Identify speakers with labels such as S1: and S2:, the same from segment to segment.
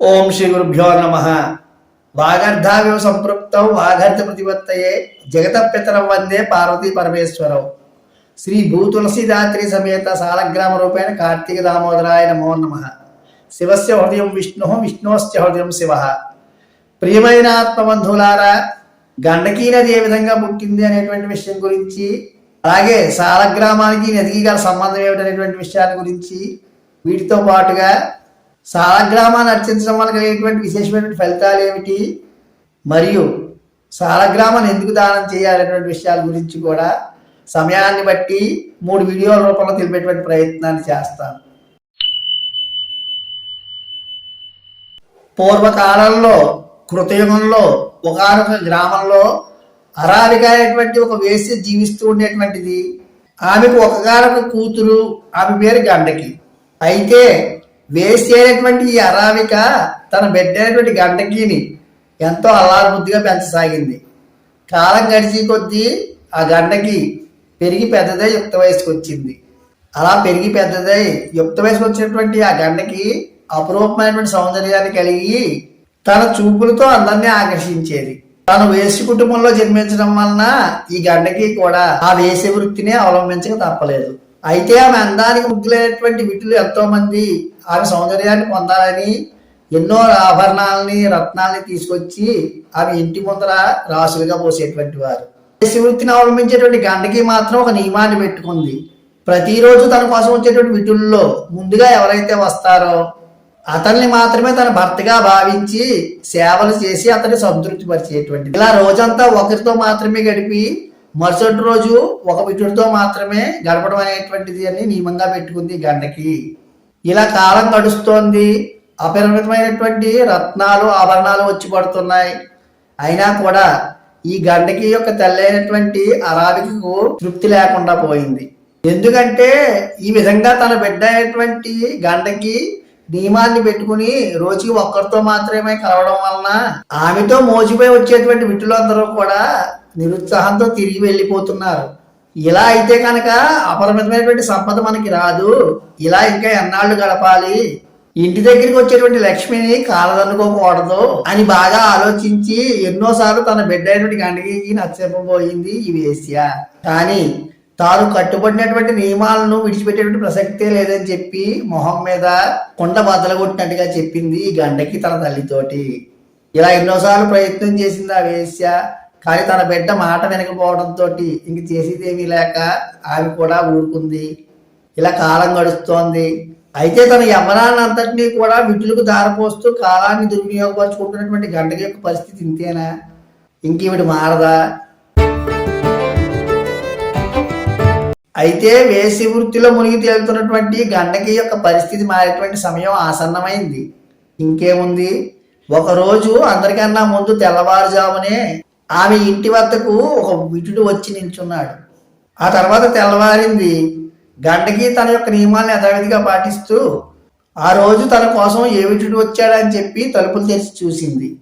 S1: ఓం శ్రీ గురుభ్యో నమ. వాగర్ధావ్యం సంపృప్తం వాగర్ధ ప్రతిపత్తయే జగత పితరం వందే పార్వతీ పరమేశ్వరౌ. శ్రీ భూతులసీదాత్రి సమేత సాలగ్రామ రూపేణ కార్తీక దామోదరాయ నమో నమ. శివస్య హృదయం విష్ణు విష్ణోస్య హృదయం శివ. ప్రియమైన ఆత్మబంధువులారా గండకీ నది ఏ విధంగా పుట్టింది అనేటువంటి విషయం గురించి అలాగే సాలగ్రామానికి నదికి గల సంబంధం ఏమిటనేటువంటి విషయాల గురించి వీటితో పాటుగా సాలగ్రామాన్ని అర్చించడం వల్ల కలిగేటువంటి విశేషమైనటువంటి ఫలితాలు ఏమిటి? మరియు సాలగ్రామాన్ని ఎందుకు దానం చేయాలనేటువంటి విషయాల గురించి కూడా సమయాన్ని బట్టి మూడు వీడియోల రూపంలో తెలిపేటువంటి ప్రయత్నాన్ని చేస్తాను. పూర్వకాలంలో కృతయుగంలో ఒకనొక గ్రామంలో అరావిక అనేటువంటి ఒక వేసి జీవిస్తూ ఉండేటువంటిది. ఆమెకు ఒకగానొక కూతురు ఆమె పేరు గండకి. అయితే వేసి అయినటువంటి ఈ అరామిక తన పెట్టినటువంటి అయినటువంటి గండకిని ఎంతో అల్లారబుద్ధిగా పెంచసాగింది. కాలం గడిచి కొద్దీ ఆ గండకి పెరిగి పెద్దదై యుక్త వయసుకు వచ్చింది అలా పెరిగి పెద్దదై యుక్త వయసుకు వచ్చినటువంటి ఆ గండకి అపురూపమైనటువంటి సౌందర్యాన్ని కలిగి తన చూపులతో అందరినీ ఆకర్షించేది. తను వేసి కుటుంబంలో జన్మించడం వలన ఈ గండకి కూడా ఆ వేసే వృత్తిని అవలంబించక తప్పలేదు. అయితే ఆమె అందానికి ముగ్గులైనటువంటి విటులు ఎంతో మంది ఆమె సౌందర్యాన్ని పొందాలని ఎన్నో ఆభరణాలని రత్నాలని తీసుకొచ్చి ఆమె ఇంటి ముందర రాసులుగా పోసేటువంటి వారు. శివృత్తిని వృత్తిని అవలంబించేటువంటి గండకి మాత్రం ఒక నియమాన్ని పెట్టుకుంది. ప్రతిరోజు తన కోసం వచ్చేటువంటి విటుల్లో ముందుగా ఎవరైతే వస్తారో అతన్ని మాత్రమే తన భర్తగా భావించి సేవలు చేసి అతన్ని సంతృప్తి పరిచేటువంటిది ఇలా రోజంతా ఒకరితో మాత్రమే గడిపి మరుసటి రోజు ఒక విటుడితో మాత్రమే గడపడం అనేటువంటిది అని నియమంగా పెట్టుకుంది గంటకి. గండకి ఇలా కాలం గడుస్తోంది. అపరిమితమైనటువంటి రత్నాలు ఆభరణాలు వచ్చి పడుతున్నాయి. అయినా కూడా ఈ గండకి యొక్క తెల్లైనటువంటి అరాబికకు తృప్తి లేకుండా పోయింది. ఎందుకంటే ఈ విధంగా తన బిడ్డ అయినటువంటి గండకి నియమాన్ని పెట్టుకుని రోజుకి ఒక్కరితో మాత్రమే కలవడం వలన ఆమెతో మోసిపోయి వచ్చేటువంటి విట్టులందరూ కూడా నిరుత్సాహంతో తిరిగి వెళ్ళిపోతున్నారు. ఇలా అయితే కనుక అపరిమితమైనటువంటి సంపద మనకి రాదు. ఇలా ఇంకా ఎన్నాళ్ళు గడపాలి? ఇంటి దగ్గరికి వచ్చేటువంటి లక్ష్మిని కాలదనుకోకూడదు అని బాగా ఆలోచించి ఎన్నోసార్లు తన బిడ్డ అయినటువంటి గండకి నచ్చకపోయింది ఈ వేశ్య. కానీ తాను కట్టుబడినటువంటి నియమాలను విడిచిపెట్టేటువంటి ప్రసక్తే లేదని చెప్పి మొహం మీద కొండ బదలగొట్టినట్టుగా చెప్పింది ఈ గండకి తన తల్లితోటి. ఇలా ఎన్నోసార్లు ప్రయత్నం చేసింది ఆ వేశ్య. కానీ తన బిడ్డ మాట వినకపోవడంతో ఇంక చేసేదేమీ లేక ఆమె కూడా ఊరుకుంది. ఇలా కాలం గడుస్తోంది. అయితే తన యమనాన్ని అంతటినీ కూడా విటులకు దారపోస్తూ కాలాన్ని దుర్వినియోగపరుచుకుంటున్నటువంటి గండకి యొక్క పరిస్థితి ఇంతేనా? ఇంకేమిటి మారదా? అయితే వేసి వృత్తిలో మునిగి తేలుతున్నటువంటి గండకి యొక్క పరిస్థితి మారేటువంటి సమయం ఆసన్నమైంది. ఇంకేముంది? ఒకరోజు అందరికన్నా ముందు తెల్లవారుజామునే ఆమె ఇంటి వద్దకు ఒక విటుడు వచ్చి నిల్చున్నాడు. ఆ తర్వాత తెల్లవారింది గండకి తన యొక్క నియమాలను యథావిధిగా పాటిస్తూ ఆ రోజు తన కోసం ఏ విటుడు వచ్చాడని చెప్పి తలుపులు తెరిచి చూసింది.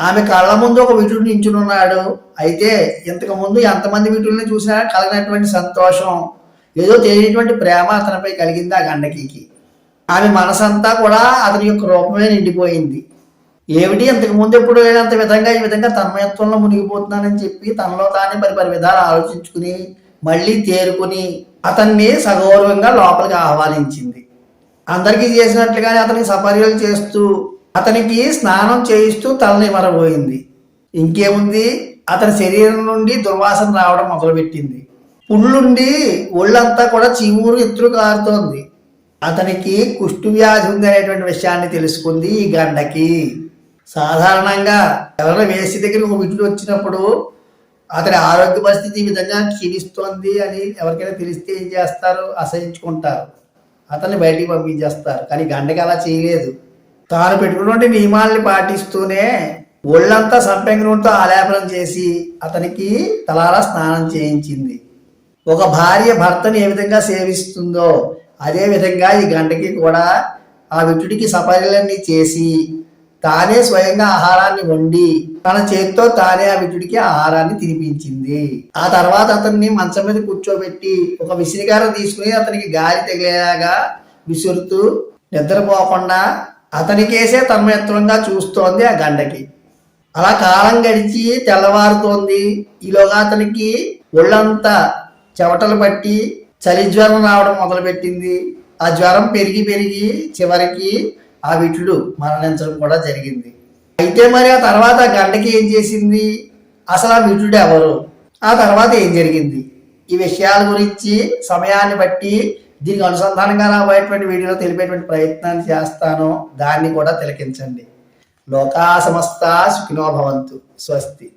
S1: ఆమె కళ్ళ ముందు ఒక విటుడు నించునున్నాడు. అయితే ఇంతకు ముందు ఎంతమంది విటుల్ని చూసినా కలిగినటువంటి సంతోషం ఏదో తెలియనటువంటి ప్రేమ అతనిపై కలిగింది ఆ గండకీకి. ఆమె మనసంతా కూడా అతని యొక్క రూపమే నిండిపోయింది. ఏమిటి? ఇంతకు ముందు ఎప్పుడు లేనంత విధంగా ఈ విధంగా తన్మయత్వంలో మునిగిపోతున్నానని చెప్పి తనలో తానే పరి పరి విధాలు ఆలోచించుకుని మళ్ళీ తేరుకుని అతన్ని సగౌరవంగా లోపలికి ఆహ్వానించింది. అందరికీ చేసినట్లుగానే అతనికి సపర్యలు చేస్తూ అతనికి స్నానం చేయిస్తూ తలని మరబోయింది. ఇంకేముంది? అతని శరీరం నుండి దుర్వాసన రావడం మొదలుపెట్టింది. పుళ్ళుండి ఒళ్ళంతా కూడా చీమురు ఎత్తులు కారుతోంది. అతనికి కుష్టు వ్యాధి ఉంది అనేటువంటి విషయాన్ని తెలుసుకుంది ఈ గండకి. సాధారణంగా ఎవరైనా వేసి దగ్గర ఒక వచ్చినప్పుడు అతని ఆరోగ్య పరిస్థితి ఈ విధంగా క్షీణిస్తోంది అని ఎవరికైనా తెలిస్తే ఏం చేస్తారు? అసహించుకుంటారు. అతన్ని బయటికి పంపించేస్తారు. కానీ గండకి అలా చేయలేదు. తాను పెట్టుకున్నటువంటి నియమాల్ని పాటిస్తూనే ఒళ్ళంతా సంపెంగ నూనెతో ఆలేపనం చేసి అతనికి తలారా స్నానం చేయించింది. ఒక భార్య భర్తను ఏ విధంగా సేవిస్తుందో అదే విధంగా ఈ గంటకి కూడా ఆ విటుడికి సపర్యలన్నీ చేసి తానే స్వయంగా ఆహారాన్ని వండి తన చేతితో తానే ఆ విటుడికి ఆహారాన్ని తినిపించింది. ఆ తర్వాత అతన్ని మంచం మీద కూర్చోబెట్టి ఒక విసిరిగారం తీసుకుని అతనికి గాలి తగిలేలాగా విసురుతూ నిద్రపోకుండా అతనికేసే తన్మయత్వంగా చూస్తోంది ఆ గండకి. అలా కాలం గడిచి తెల్లవారుతోంది. ఈలోగా అతనికి ఒళ్ళంతా చెమటలు పట్టి చలి జ్వరం రావడం మొదలుపెట్టింది. ఆ జ్వరం పెరిగి పెరిగి చివరికి ఆ విటుడు మరణించడం కూడా జరిగింది. అయితే మరి ఆ తర్వాత గండకి ఏం చేసింది? అసలు ఆ విటుడు ఎవరు? ఆ తర్వాత ఏం జరిగింది? ఈ విషయాల గురించి సమయాన్ని బట్టి దీనికి అనుసంధానంగా రాబోయేటువంటి వీడియోలో తెలిపేటువంటి ప్రయత్నాన్ని చేస్తాను. దాన్ని కూడా తిలకించండి. లోకా సమస్త సుఖినో భవంతు. స్వస్తి.